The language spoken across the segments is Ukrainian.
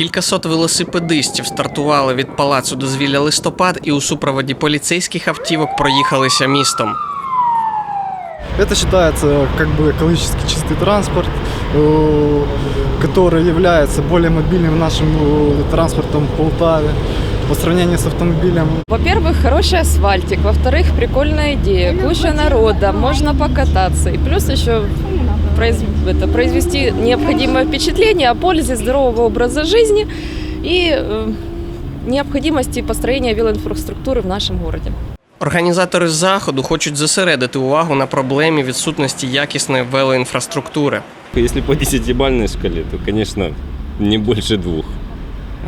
Кількасот велосипедистів стартували від палацу дозвілля листопад і у супроводі поліцейських автівок проїхалися містом. Это считается как бы экологически чистый транспорт, э, который является более мобильным нашим э, транспортом в Полтаве по сравнению с автомобилем. Во-первых, хороший асфальтик. Во-вторых, прикольная идея. Куча народа, можно покататься. И плюс еще произ- это, произвести необходимое впечатление о пользе здорового образа жизни и э, необходимости построения велоинфраструктуры в нашем городе. Організатори заходу хочуть зосередити увагу на проблемі відсутності якісної велоінфраструктури. Если по десятибальной шкале, то, конечно, не больше двух.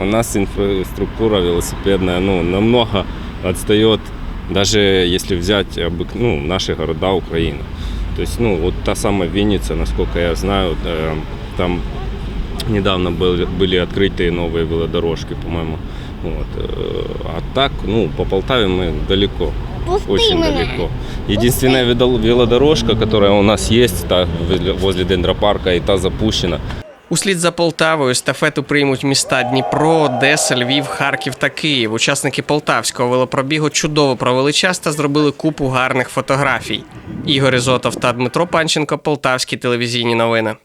У нас инфраструктура велосипедная ну, намного отстает, даже если взять обык- ну, наши города Украины. То есть, ну, вот та самая Винница, насколько я знаю, э, там недавно были, были открыты новые велодорожки, по-моему. Вот. э, А так, ну, по Полтаве мы далеко. Очень далеко. Единственная вело- велодорожка, которая у нас есть, та возле- возле дендропарка, и та запущена. Услід за Полтавою естафету приймуть міста Дніпро, Одеса, Львів, Харків та Київ. Учасники полтавського велопробігу чудово провели час та зробили купу гарних фотографій. Ігор Ізотов та Дмитро Панченко, Полтавські телевізійні новини.